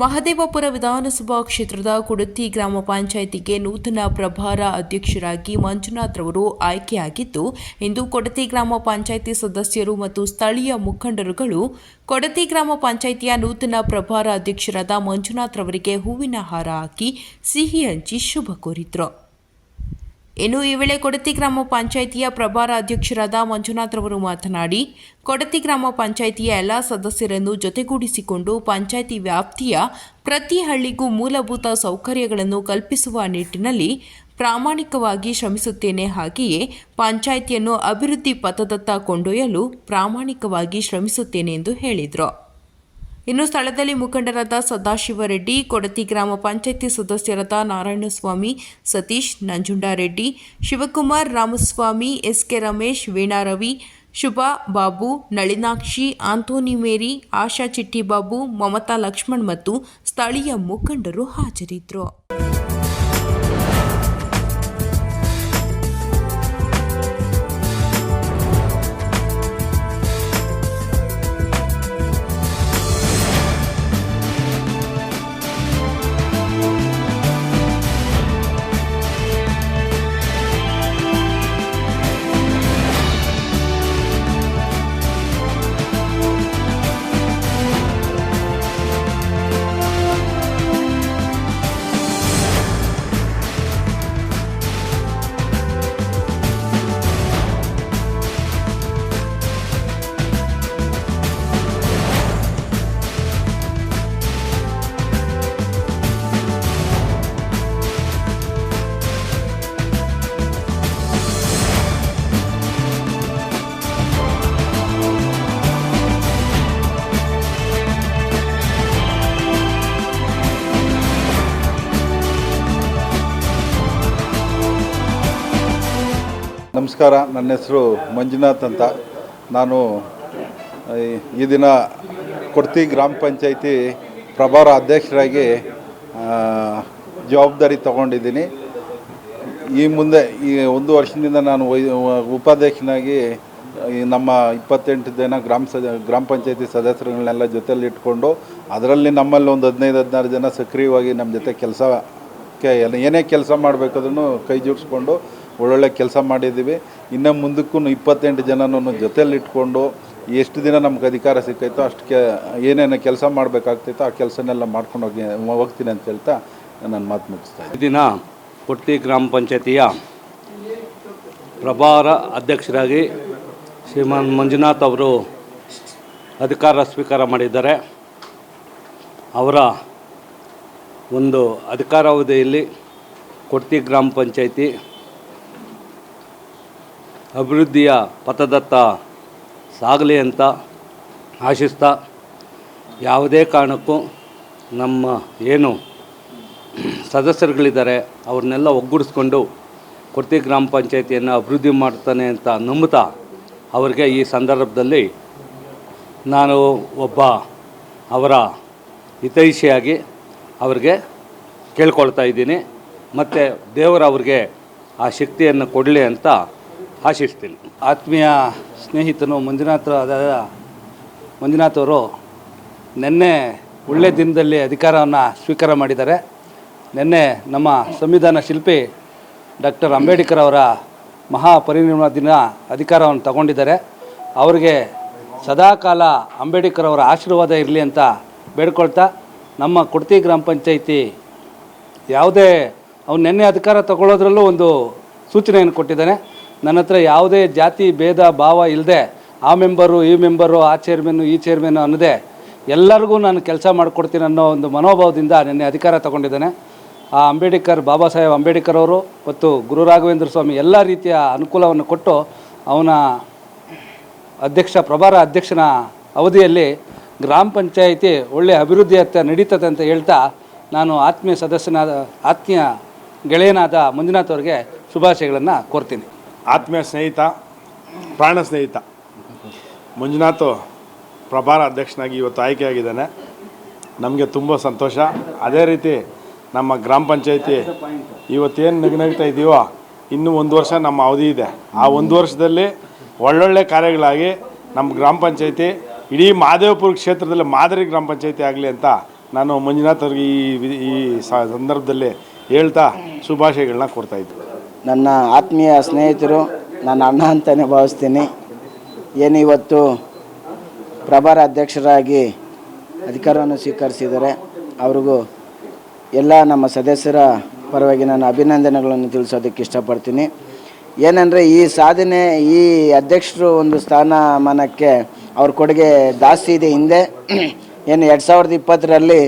ಮಹದೇವಪುರ ವಿಧಾನಸಭಾ ಕ್ಷೇತ್ರದ ಕುಡತಿ ಗ್ರಾಮ ಪಂಚಾಯಿತಿಗೆ ನೂತನ ಪ್ರಭಾರ ಅಧ್ಯಕ್ಷರಾಗಿ ಮಂಜುನಾಥ್ ರವರು ಆಯ್ಕೆಯಾಗಿದ್ದು, ಇಂದು ಕೊಡತಿ ಗ್ರಾಮ ಪಂಚಾಯಿತಿ ಸದಸ್ಯರು ಮತ್ತು ಸ್ಥಳೀಯ ಮುಖಂಡರುಗಳು ಕೊಡತಿ ಗ್ರಾಮ ಪಂಚಾಯಿತಿಯ ನೂತನ ಪ್ರಭಾರ ಅಧ್ಯಕ್ಷರಾದ ಮಂಜುನಾಥ್ ರವರಿಗೆ ಹೂವಿನ ಹಾರ ಹಾಕಿ ಸಿಹಿ ಹಂಚಿ ಶುಭ ಕೋರಿದ್ರು. ಇನ್ನು ಈ ವೇಳೆ ಕೊಡತಿ ಗ್ರಾಮ ಪಂಚಾಯಿತಿಯ ಪ್ರಭಾರ ಅಧ್ಯಕ್ಷರಾದ ಮಂಜುನಾಥ್ ರವರು ಮಾತನಾಡಿ, ಕೊಡತಿ ಗ್ರಾಮ ಪಂಚಾಯಿತಿಯ ಎಲ್ಲ ಸದಸ್ಯರನ್ನು ಜೊತೆಗೂಡಿಸಿಕೊಂಡು ಪಂಚಾಯಿತಿ ವ್ಯಾಪ್ತಿಯ ಪ್ರತಿ ಹಳ್ಳಿಗೂ ಮೂಲಭೂತ ಸೌಕರ್ಯಗಳನ್ನು ಕಲ್ಪಿಸುವ ನಿಟ್ಟಿನಲ್ಲಿ ಪ್ರಾಮಾಣಿಕವಾಗಿ ಶ್ರಮಿಸುತ್ತೇನೆ. ಹಾಗೆಯೇ ಪಂಚಾಯಿತಿಯನ್ನು ಅಭಿವೃದ್ಧಿ ಪಥದತ್ತ ಕೊಂಡೊಯ್ಯಲು ಪ್ರಾಮಾಣಿಕವಾಗಿ ಶ್ರಮಿಸುತ್ತೇನೆ ಎಂದು ಹೇಳಿದರು. ಇನ್ನು ಸ್ಥಳದಲ್ಲಿ ಮುಖಂಡರಾದ ಸದಾಶಿವರೆಡ್ಡಿ, ಕೊಡತಿ ಗ್ರಾಮ ಪಂಚಾಯಿತಿ ಸದಸ್ಯರಾದ Narayanaswamy, Satish Nanjundareddy, Shivakumar Ramaswamy, SK Ramesh Veena Ravi Shubha Babu, Nalinakshi, Anthony Mary, Asha Chittibabu, Mamatha Lakshman ಮತ್ತು ಸ್ಥಳೀಯ ಮುಖಂಡರು ಹಾಜರಿದ್ದರು ನಮಸ್ಕಾರ. ನನ್ನ ಹೆಸರು ಮಂಜುನಾಥ್ ಅಂತ. ನಾನು ಈ- ದಿನ ಕೊಡ್ತಿ ಗ್ರಾಮ ಪಂಚಾಯಿತಿ ಪ್ರಭಾರ ಅಧ್ಯಕ್ಷರಾಗಿ ಜವಾಬ್ದಾರಿ ತಗೊಂಡಿದ್ದೀನಿ. ಈ ಮುಂದೆ, ಈ ಒಂದು ವರ್ಷದಿಂದ ನಾನು ಉಪಾಧ್ಯಕ್ಷನಾಗಿ ನಮ್ಮ ಇಪ್ಪತ್ತೆಂಟು ಜನ ಗ್ರಾಮ ಸದ, ಗ್ರಾಮ ಪಂಚಾಯತಿ ಸದಸ್ಯರುಗಳನ್ನೆಲ್ಲ ಜೊತೆಲಿ ಇಟ್ಕೊಂಡು ಅದರಲ್ಲಿ ನಮ್ಮಲ್ಲಿ ಒಂದು ಹದಿನೈದು, ಹದಿನಾರು ಜನ ಸಕ್ರಿಯವಾಗಿ ನಮ್ಮ ಜೊತೆ ಕೆಲಸಕ್ಕೆ ಏನೇ ಕೆಲಸ ಮಾಡಬೇಕಾದ್ರೂ ಕೈ ಜೋಡಿಸ್ಕೊಂಡು ಒಳ್ಳೊಳ್ಳೆ ಕೆಲಸ ಮಾಡಿದ್ದೀವಿ ಇನ್ನು ಮುಂದಕ್ಕೂ ಇಪ್ಪತ್ತೆಂಟು ಜನನೂ ಜೊತೆಯಲ್ಲಿಟ್ಕೊಂಡು ಎಷ್ಟು ದಿನ ನಮ್ಗೆ ಅಧಿಕಾರ ಸಿಕ್ಕೈತೋ ಅಷ್ಟಕ್ಕೆ ಏನೇನು ಕೆಲಸ ಮಾಡಬೇಕಾಗ್ತೈತೋ ಆ ಕೆಲಸನೆಲ್ಲ ಮಾಡ್ಕೊಂಡು ಹೋಗಿ, ಹೋಗ್ತೀನಿ ಅಂತ ಹೇಳ್ತಾ ನನ್ನ ಮಾತು ಮುಗಿಸ್ತಾ. ದಿನ ಕೊಟ್ಟಿ ಗ್ರಾಮ ಪಂಚಾಯತಿಯ ಪ್ರಭಾರ ಅಧ್ಯಕ್ಷರಾಗಿ ಶ್ರೀಮಾನ್ ಮಂಜುನಾಥ್ ಅವರು ಅಧಿಕಾರ ಸ್ವೀಕಾರ ಮಾಡಿದ್ದಾರೆ ಅವರ ಒಂದು ಅಧಿಕಾರಾವಧಿಯಲ್ಲಿ ಕೊಡ್ತಿ ಗ್ರಾಮ ಪಂಚಾಯತಿ ಅಭಿವೃದ್ಧಿಯ ಪಥದತ್ತ ಸಾಗಲಿ ಅಂತ ಆಶಿಸ್ತಾ ಯಾವುದೇ ಕಾರಣಕ್ಕೂ ನಮ್ಮ ಏನು ಸದಸ್ಯರುಗಳಿದ್ದಾರೆ, ಅವ್ರನ್ನೆಲ್ಲ ಒಗ್ಗೂಡಿಸ್ಕೊಂಡು ಕೊರ್ತಿ ಗ್ರಾಮ ಪಂಚಾಯತಿಯನ್ನು ಅಭಿವೃದ್ಧಿ ಮಾಡ್ತಾನೆ ಅಂತ ನಂಬುತ್ತಾ ಅವರಿಗೆ ಈ ಸಂದರ್ಭದಲ್ಲಿ ನಾನು ಒಬ್ಬ ಅವರ ಹಿತೈಷಿಯಾಗಿ ಅವರಿಗೆ ಕೇಳ್ಕೊಳ್ತಾ ಇದ್ದೀನಿ. ಮತ್ತು ದೇವರು ಅವ್ರಿಗೆ ಆ ಶಕ್ತಿಯನ್ನು ಕೊಡಲಿ ಅಂತ ಆಶಿಸ್ತೀನಿ. ಆತ್ಮೀಯ ಸ್ನೇಹಿತನು ಮಂಜುನಾಥ ಆದ ಮಂಜುನಾಥ್ ಅವರು ನಿನ್ನೆ ಒಳ್ಳೆಯ ದಿನದಲ್ಲಿ ಅಧಿಕಾರವನ್ನು ಸ್ವೀಕಾರ ಮಾಡಿದ್ದಾರೆ. ನಿನ್ನೆ ನಮ್ಮ ಸಂವಿಧಾನ ಶಿಲ್ಪಿ ಡಾಕ್ಟರ್ ಅಂಬೇಡ್ಕರ್ ಅವರ ಮಹಾಪರಿನಿರ್ವಾಣ ದಿನ ಅಧಿಕಾರವನ್ನು ತಗೊಂಡಿದ್ದಾರೆ. ಅವರಿಗೆ ಸದಾಕಾಲ ಅಂಬೇಡ್ಕರ್ ಅವರ ಆಶೀರ್ವಾದ ಇರಲಿ ಅಂತ ಬೇಡ್ಕೊಳ್ತಾ ನಮ್ಮ ಕುಡ್ತಿ ಗ್ರಾಮ ಪಂಚಾಯಿತಿ ಯಾವುದೇ ಅವ್ನು ನಿನ್ನೆ ಅಧಿಕಾರ ತಗೊಳ್ಳೋದ್ರಲ್ಲೂ ಒಂದು ಸೂಚನೆಯನ್ನು ಕೊಟ್ಟಿದ್ದಾನೆ. ನನ್ನ ಹತ್ರ ಯಾವುದೇ ಜಾತಿ, ಭೇದ, ಭಾವ ಇಲ್ಲದೆ ಆ ಮೆಂಬರು, ಈ ಮೆಂಬರು, ಆ ಚೇರ್ಮನ್ನು ಈ ಚೇರ್ಮನ್ನು ಅನ್ನದೇ ಎಲ್ಲರಿಗೂ ನಾನು ಕೆಲಸ ಮಾಡಿಕೊಡ್ತೀನಿ ಅನ್ನೋ ಒಂದು ಮನೋಭಾವದಿಂದ ನಿನ್ನೆ ಅಧಿಕಾರ ತಗೊಂಡಿದ್ದೇನೆ. ಆ ಅಂಬೇಡ್ಕರ್, ಬಾಬಾ ಸಾಹೇಬ್ ಅಂಬೇಡ್ಕರ್ ಅವರು ಮತ್ತು ಗುರು ರಾಘವೇಂದ್ರ ಸ್ವಾಮಿ ಎಲ್ಲ ರೀತಿಯ ಅನುಕೂಲವನ್ನು ಕೊಟ್ಟು ಅವನ ಅಧ್ಯಕ್ಷ, ಪ್ರಭಾರ ಅಧ್ಯಕ್ಷನ ಅವಧಿಯಲ್ಲಿ ಗ್ರಾಮ ಪಂಚಾಯಿತಿ ಒಳ್ಳೆಯ ಅಭಿವೃದ್ಧಿಯತ್ತ ನಡೀತದೆ ಅಂತ ಹೇಳ್ತಾ ನಾನು ಆತ್ಮೀಯ ಸದಸ್ಯನಾದ, ಆತ್ಮೀಯ ಗೆಳೆಯನಾದ ಮಂಜುನಾಥ್ ಅವರಿಗೆ ಶುಭಾಶಯಗಳನ್ನು ಕೋರ್ತೀನಿ. ಆತ್ಮೀಯ ಸ್ನೇಹಿತ, ಪ್ರಾಣ ಸ್ನೇಹಿತ. ಮಂಜುನಾಥ್ ಪ್ರಭಾರ ಅಧ್ಯಕ್ಷನಾಗಿ ಇವತ್ತು ಆಯ್ಕೆಯಾಗಿದ್ದಾನೆ. ನಮಗೆ ತುಂಬ ಸಂತೋಷ. ಅದೇ ರೀತಿ ನಮ್ಮ ಗ್ರಾಮ ಪಂಚಾಯತಿ ಇವತ್ತೇನು ನಗ್ನಗ್ತಾ ಇದ್ದೀವೋ ಇನ್ನೂ ಒಂದು ವರ್ಷ ನಮ್ಮ ಅವಧಿ ಇದೆ. ಆ ಒಂದು ವರ್ಷದಲ್ಲಿ ಒಳ್ಳೊಳ್ಳೆ ಕಾರ್ಯಗಳಾಗಿ ನಮ್ಮ ಗ್ರಾಮ ಪಂಚಾಯತಿ, ಇಡೀ ಮಹದೇವಪುರ ಕ್ಷೇತ್ರದಲ್ಲಿ ಮಾದರಿ ಗ್ರಾಮ ಪಂಚಾಯತಿ ಆಗಲಿ ಅಂತ ನಾನು ಮಂಜುನಾಥ್ ಅವ್ರಿಗೆ ಈ ಈ ಸಂದರ್ಭದಲ್ಲಿ ಹೇಳ್ತಾ ಶುಭಾಶಯಗಳನ್ನ ಕೊಡ್ತಾಯಿದ್ದೆ ನನ್ನ ಆತ್ಮೀಯ ಸ್ನೇಹಿತರು, ನನ್ನ ಅಣ್ಣ ಅಂತಲೇ ಭಾವಿಸ್ತೀನಿ. ಏನು ಇವತ್ತು ಪ್ರಭಾರ ಅಧ್ಯಕ್ಷರಾಗಿ ಅಧಿಕಾರವನ್ನು ಸ್ವೀಕರಿಸಿದ್ದಾರೆ ಅವ್ರಿಗೂ ಎಲ್ಲ ನಮ್ಮ ಸದಸ್ಯರ ಪರವಾಗಿ ನಾನು ಅಭಿನಂದನೆಗಳನ್ನು ತಿಳಿಸೋದಕ್ಕೆ ಇಷ್ಟಪಡ್ತೀನಿ. ಏನಂದರೆ ಈ ಸಾಧನೆ, ಈ ಅಧ್ಯಕ್ಷರು ಒಂದು ಸ್ಥಾನಮಾನಕ್ಕೆ ಅವ್ರ ಕೊಡುಗೆ ಜಾಸ್ತಿ ಇದೆ. ಹಿಂದೆ ಏನು ಎರಡು ಸಾವಿರದ ಇಪ್ಪತ್ತರಲ್ಲಿ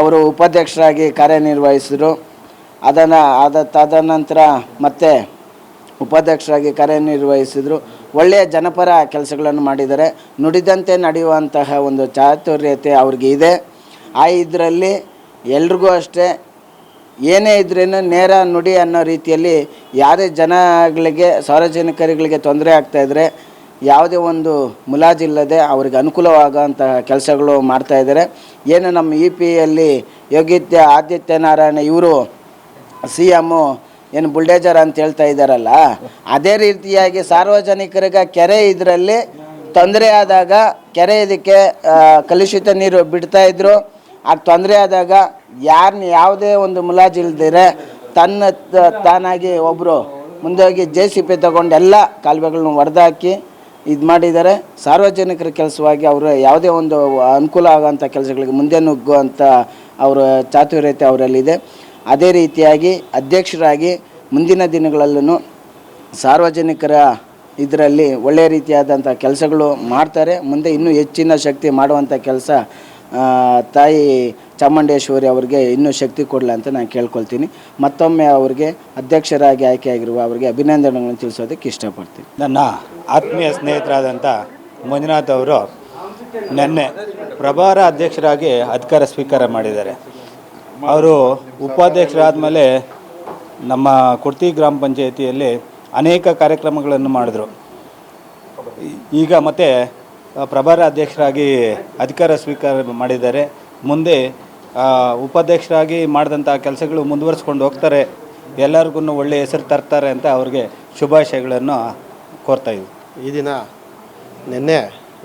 ಅವರು ಉಪಾಧ್ಯಕ್ಷರಾಗಿ ಕಾರ್ಯನಿರ್ವಹಿಸಿದರು. ಅದನ್ನು ಅದ ತದನಂತರ ಮತ್ತೆ ಉಪಾಧ್ಯಕ್ಷರಾಗಿ ಕಾರ್ಯನಿರ್ವಹಿಸಿದರು. ಒಳ್ಳೆಯ ಜನಪರ ಕೆಲಸಗಳನ್ನು ಮಾಡಿದ್ದಾರೆ. ನುಡಿದಂತೆ ನಡೆಯುವಂತಹ ಒಂದು ಚಾತುರ್ಯತೆ ಅವ್ರಿಗೆ ಇದೆ. ಆ ಇದರಲ್ಲಿ ಎಲ್ರಿಗೂ ಅಷ್ಟೇ ಏನೇ ಇದ್ರೇನು ನೇರ ನುಡಿ ಅನ್ನೋ ರೀತಿಯಲ್ಲಿ ಯಾರೇ ಜನಗಳಿಗೆ, ಸಾರ್ವಜನಿಕರುಗಳಿಗೆ ತೊಂದರೆ ಆಗ್ತಾಯಿದ್ರೆ ಯಾವುದೇ ಒಂದು ಮುಲಾಜಿಲ್ಲದೆ ಅವ್ರಿಗೆ ಅನುಕೂಲವಾಗುವಂತಹ ಕೆಲಸಗಳು ಮಾಡ್ತಾಯಿದ್ದಾರೆ ಏನು ನಮ್ಮ ಇ ಪಿಯಲ್ಲಿ ಯೋಗಿತ್ಯ, ಆದಿತ್ಯನಾರಾಯಣ ಇವರು ಸಿ ಎಮ್ಮು ಏನು ಬುಲ್ಡೇಜರ್ ಅಂತ ಹೇಳ್ತಾ ಇದ್ದಾರಲ್ಲ ಅದೇ ರೀತಿಯಾಗಿ ಸಾರ್ವಜನಿಕರಿಗೆ ಕೆರೆ ಇದರಲ್ಲಿ ತೊಂದರೆ ಆದಾಗ ಕೆರೆ ಇದಕ್ಕೆ ಆ, ಕಲುಷಿತ ನೀರು ಬಿಡ್ತಾ ಇದ್ರು. ಆಗ ತೊಂದರೆ ಆದಾಗ ಯಾರನ್ನ ಯಾವುದೇ ಒಂದು ಮುಲಾಜಿಲ್ದಿರೆ ತನ್ನ ತಾನಾಗಿ ಒಬ್ಬರು ಮುಂದೋಗಿ ಜೆ ಸಿ ಪಿ ತಗೊಂಡು ಎಲ್ಲ ಕಾಲುವೆಗಳನ್ನ ಹೊಡೆದಾಕಿ ಇದು ಮಾಡಿದ್ದಾರೆ. ಸಾರ್ವಜನಿಕರ ಕೆಲಸವಾಗಿ ಅವರು ಯಾವುದೇ ಒಂದು ಅನುಕೂಲ ಆಗೋಂಥ ಕೆಲಸಗಳಿಗೆ ಮುಂದೆ ನುಗ್ಗುವಂಥ ಅವರ ಚಾತುರ್ಯತೆ ಅವರಲ್ಲಿದೆ. ಅದೇ ರೀತಿಯಾಗಿ ಅಧ್ಯಕ್ಷರಾಗಿ ಮುಂದಿನ ದಿನಗಳಲ್ಲೂ ಸಾರ್ವಜನಿಕರ ಇದರಲ್ಲಿ ಒಳ್ಳೆಯ ರೀತಿಯಾದಂಥ ಕೆಲಸಗಳು ಮಾಡ್ತಾರೆ. ಮುಂದೆ ಇನ್ನೂ ಹೆಚ್ಚಿನ ಶಕ್ತಿ ಮಾಡುವಂಥ ಕೆಲಸ ತಾಯಿ ಚಾಮುಂಡೇಶ್ವರಿ ಅವರಿಗೆ ಇನ್ನೂ ಶಕ್ತಿ ಕೊಡಲ ಅಂತ ನಾನು ಕೇಳ್ಕೊಳ್ತೀನಿ. ಮತ್ತೊಮ್ಮೆ ಅವರಿಗೆ ಅಧ್ಯಕ್ಷರಾಗಿ ಆಯ್ಕೆಯಾಗಿರುವ ಅವರಿಗೆ ಅಭಿನಂದನೆಗಳನ್ನು ತಿಳಿಸೋದಕ್ಕೆ ಇಷ್ಟಪಡ್ತೀನಿ. ನನ್ನ ಆತ್ಮೀಯ ಸ್ನೇಹಿತರಾದಂಥ ಮಂಜುನಾಥ್ ಅವರು ನಿನ್ನೆ ಪ್ರಭಾರ ಅಧ್ಯಕ್ಷರಾಗಿ ಅಧಿಕಾರ ಸ್ವೀಕಾರ ಮಾಡಿದ್ದಾರೆ. ಅವರು ಉಪಾಧ್ಯಕ್ಷರಾದ ಮೇಲೆ ನಮ್ಮ ಕುರ್ತಿ ಗ್ರಾಮ ಪಂಚಾಯಿತಿಯಲ್ಲಿ ಅನೇಕ ಕಾರ್ಯಕ್ರಮಗಳನ್ನು ಮಾಡಿದರು. ಈಗ ಮತ್ತೆ ಪ್ರಭಾರ ಅಧ್ಯಕ್ಷರಾಗಿ ಅಧಿಕಾರ ಸ್ವೀಕಾರ ಮಾಡಿದ್ದಾರೆ. ಮುಂದೆ ಉಪಾಧ್ಯಕ್ಷರಾಗಿ ಮಾಡಿದಂಥ ಕೆಲಸಗಳು ಮುಂದುವರಿಸ್ಕೊಂಡು ಹೋಗ್ತಾರೆ. ಎಲ್ಲರಿಗೂ ಒಳ್ಳೆಯ ಹೆಸರು ತರ್ತಾರೆ ಅಂತ ಅವ್ರಿಗೆ ಶುಭಾಶಯಗಳನ್ನು ಕೋರ್ತಾ ಇದ್ವಿ. ಈ ದಿನ ನಿನ್ನೆ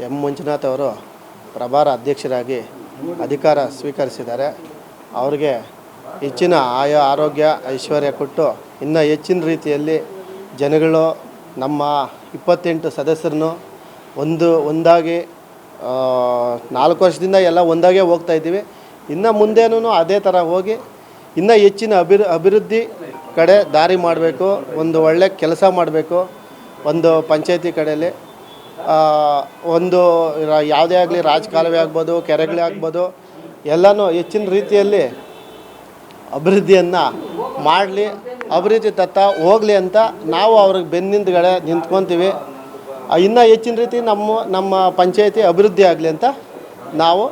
ಎಂ. ಮಂಜುನಾಥ್ ಅವರು ಪ್ರಭಾರ ಅಧ್ಯಕ್ಷರಾಗಿ ಅಧಿಕಾರ ಸ್ವೀಕರಿಸಿದ್ದಾರೆ. ಅವ್ರಿಗೆ ಹೆಚ್ಚಿನ ಆಯಾ, ಆರೋಗ್ಯ, ಐಶ್ವರ್ಯ ಕೊಟ್ಟು ಇನ್ನೂ ಹೆಚ್ಚಿನ ರೀತಿಯಲ್ಲಿ ಜನಗಳು, ನಮ್ಮ ಇಪ್ಪತ್ತೆಂಟು ಸದಸ್ಯರನ್ನು ಒಂದು, ಒಂದಾಗಿ ನಾಲ್ಕು ವರ್ಷದಿಂದ ಎಲ್ಲ ಒಂದಾಗೇ ಹೋಗ್ತಾ ಇದ್ದೀವಿ. ಇನ್ನು ಮುಂದೇನೂ ಅದೇ ಥರ ಹೋಗಿ ಇನ್ನೂ ಹೆಚ್ಚಿನ ಅಭಿವೃ, ಅಭಿವೃದ್ಧಿ ಕಡೆ ದಾರಿ ಮಾಡಬೇಕು, ಒಂದು ಒಳ್ಳೆ ಕೆಲಸ ಮಾಡಬೇಕು, ಒಂದು ಪಂಚಾಯತಿ ಕಡೆಯಲ್ಲಿ ಒಂದು ಯಾವುದೇ ಆಗಲಿ ರಾಜಕಾಲುವೆ ಆಗ್ಬೋದು, ಕೆರೆಗಳೇ ಆಗ್ಬೋದು ಎಲ್ಲನೂ ಹೆಚ್ಚಿನ ರೀತಿಯಲ್ಲಿ ಅಭಿವೃದ್ಧಿಯನ್ನು ಮಾಡಲಿ, ಅಭಿವೃದ್ಧಿ ತತ್ತ ಹೋಗಲಿ ಅಂತ ನಾವು ಅವ್ರಿಗೆ ಬೆನ್ನಿಂದಗಡೆ ನಿಂತ್ಕೊತೀವಿ. ಇನ್ನೂ ಹೆಚ್ಚಿನ ರೀತಿ ನಮ್ಮ ನಮ್ಮ ಪಂಚಾಯತಿ ಅಭಿವೃದ್ಧಿ ಆಗಲಿ ಅಂತ ನಾವು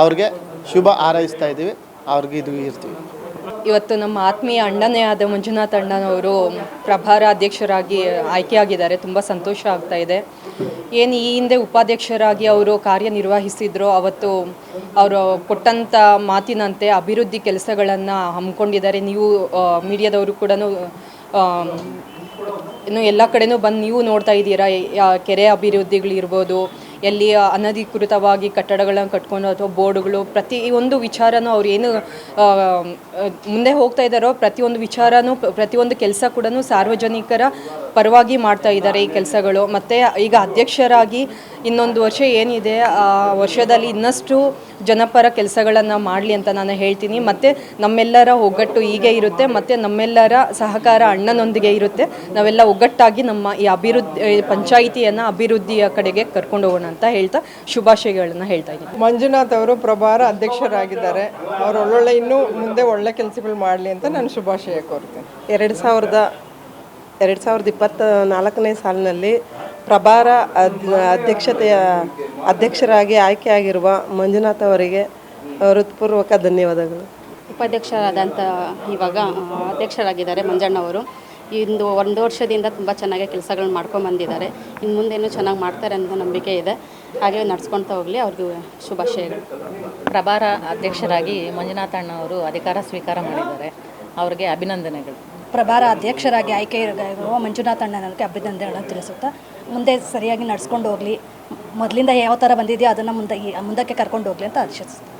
ಅವ್ರಿಗೆ ಶುಭ ಹಾರೈಸ್ತಾ ಇದ್ದೀವಿ. ಅವ್ರಿಗೆ ಇದು ಇರ್ತೀವಿ. ಇವತ್ತು ನಮ್ಮ ಆತ್ಮೀಯ ಅಣ್ಣನೇ ಆದ ಮಂಜುನಾಥ್ ಅಣ್ಣನವರು ಪ್ರಭಾರ ಅಧ್ಯಕ್ಷರಾಗಿ ಆಯ್ಕೆಯಾಗಿದ್ದಾರೆ. ತುಂಬ ಸಂತೋಷ ಆಗ್ತಾ ಇದೆ. ಏನು ಈ ಹಿಂದೆ ಉಪಾಧ್ಯಕ್ಷರಾಗಿ ಅವರು ಕಾರ್ಯನಿರ್ವಹಿಸಿದ್ರು, ಅವತ್ತು ಅವರು ಕೊಟ್ಟಂಥ ಮಾತಿನಂತೆ ಅಭಿವೃದ್ಧಿ ಕೆಲಸಗಳನ್ನು ಹಮ್ಮಿಕೊಂಡಿದ್ದಾರೆ. ನೀವು ಮೀಡಿಯಾದವರು ಕೂಡ ಇನ್ನು ಎಲ್ಲ ಕಡೆನೂ ಬಂದು ನೀವು ನೋಡ್ತಾ ಇದ್ದೀರಾ? ಕೆರೆ ಅಭಿವೃದ್ಧಿಗಳಿರ್ಬೋದು ಎಲ್ಲಿ ಅನಧಿಕೃತವಾಗಿ ಕಟ್ಟಡಗಳನ್ನು ಕಟ್ಕೊಂಡು ಅಥವಾ ಬೋರ್ಡ್ಗಳು ಪ್ರತಿ ಒಂದು ವಿಚಾರನೂ ಅವ್ರು ಏನು ಮುಂದೆ ಹೋಗ್ತಾ ಇದ್ದಾರೋ ಪ್ರತಿಯೊಂದು ವಿಚಾರನೂ ಪ್ರತಿಯೊಂದು ಕೆಲಸ ಕೂಡ ಸಾರ್ವಜನಿಕರ ಪರವಾಗಿ ಮಾಡ್ತಾ ಇದ್ದಾರೆ ಈ ಕೆಲಸಗಳು. ಮತ್ತು ಈಗ ಅಧ್ಯಕ್ಷರಾಗಿ ಇನ್ನೊಂದು ವರ್ಷ ಏನಿದೆ, ಆ ವರ್ಷದಲ್ಲಿ ಇನ್ನಷ್ಟು ಜನಪರ ಕೆಲಸಗಳನ್ನು ಮಾಡಲಿ ಅಂತ ನಾನು ಹೇಳ್ತೀನಿ. ಮತ್ತು ನಮ್ಮೆಲ್ಲರ ಒಗ್ಗಟ್ಟು ಹೀಗೆ ಇರುತ್ತೆ, ಮತ್ತು ನಮ್ಮೆಲ್ಲರ ಸಹಕಾರ ಅಣ್ಣನೊಂದಿಗೆ ಇರುತ್ತೆ. ನಾವೆಲ್ಲ ಒಗ್ಗಟ್ಟಾಗಿ ನಮ್ಮ ಈ ಅಭಿವೃದ್ಧಿ, ಪಂಚಾಯಿತಿಯನ್ನು ಅಭಿವೃದ್ಧಿಯ ಕಡೆಗೆ ಕರ್ಕೊಂಡು ಹೋಗೋಣ. ಅಂತ ಹೇಳ್ತಾ ಶುಭಾಶಯಗಳನ್ನು ಹೇಳ್ತಾ ಇದ್ದೀನಿ. ಮಂಜುನಾಥ್ ಅವರು ಪ್ರಭಾರ ಅಧ್ಯಕ್ಷರಾಗಿದ್ದಾರೆ. ಅವರು ಒಳ್ಳೊಳ್ಳೆ ಇನ್ನೂ ಮುಂದೆ ಒಳ್ಳೆ ಕೆಲಸಗಳು ಮಾಡಲಿ ಅಂತ ನಾನು ಶುಭಾಶಯ ಕೋರ್ತೇನೆ. ಎರಡು ಸಾವಿರದ ಎರಡು ಸಾವಿರದ ಇಪ್ಪತ್ತ ನಾಲ್ಕನೇ ಸಾಲಿನಲ್ಲಿ ಪ್ರಭಾರ ಅದ್ ಅಧ್ಯಕ್ಷತೆಯ ಅಧ್ಯಕ್ಷರಾಗಿ ಆಯ್ಕೆಯಾಗಿರುವ ಮಂಜುನಾಥ್ ಅವರಿಗೆ ಹೃತ್ಪೂರ್ವಕ ಧನ್ಯವಾದಗಳು. ಉಪಾಧ್ಯಕ್ಷರಾದಂಥ ಇವಾಗ ಅಧ್ಯಕ್ಷರಾಗಿದ್ದಾರೆ ಮಂಜಣ್ಣವರು. ಇಂದು ಒಂದು ವರ್ಷದಿಂದ ತುಂಬ ಚೆನ್ನಾಗಿ ಕೆಲಸಗಳನ್ನ ಮಾಡ್ಕೊಂಡು ಬಂದಿದ್ದಾರೆ. ಇನ್ನು ಮುಂದೇನು ಚೆನ್ನಾಗಿ ಮಾಡ್ತಾರೆ ಅನ್ನೋ ನಂಬಿಕೆ ಇದೆ. ಹಾಗೆ ನಡ್ಸ್ಕೊಳ್ತಾ ಹೋಗಲಿ ಅವ್ರಿಗೂ ಶುಭಾಶಯಗಳು ಪ್ರಭಾರ ಅಧ್ಯಕ್ಷರಾಗಿ ಮಂಜುನಾಥ ಅಣ್ಣ ಅವರು ಅಧಿಕಾರ ಸ್ವೀಕಾರ ಮಾಡಿದ್ದಾರೆ. ಅವರಿಗೆ ಅಭಿನಂದನೆಗಳು. ಪ್ರಭಾರ ಅಧ್ಯಕ್ಷರಾಗಿ ಆಯ್ಕೆ ಇರುವ ಮಂಜುನಾಥ ಅಣ್ಣನವರಿಗೆ ಅಭಿನಂದನೆಗಳನ್ನು ತಿಳಿಸುತ್ತಾ ಮುಂದೆ ಸರಿಯಾಗಿ ನಡ್ಸ್ಕೊಂಡು ಹೋಗಲಿ. ಮೊದಲಿಂದ ಯಾವ ಥರ ಬಂದಿದೆಯೋ ಅದನ್ನು ಮುಂದೆ ಮುಂದಕ್ಕೆ ಕರ್ಕೊಂಡು ಹೋಗಲಿ ಅಂತ ಆಶಿಸ್ತೀನಿ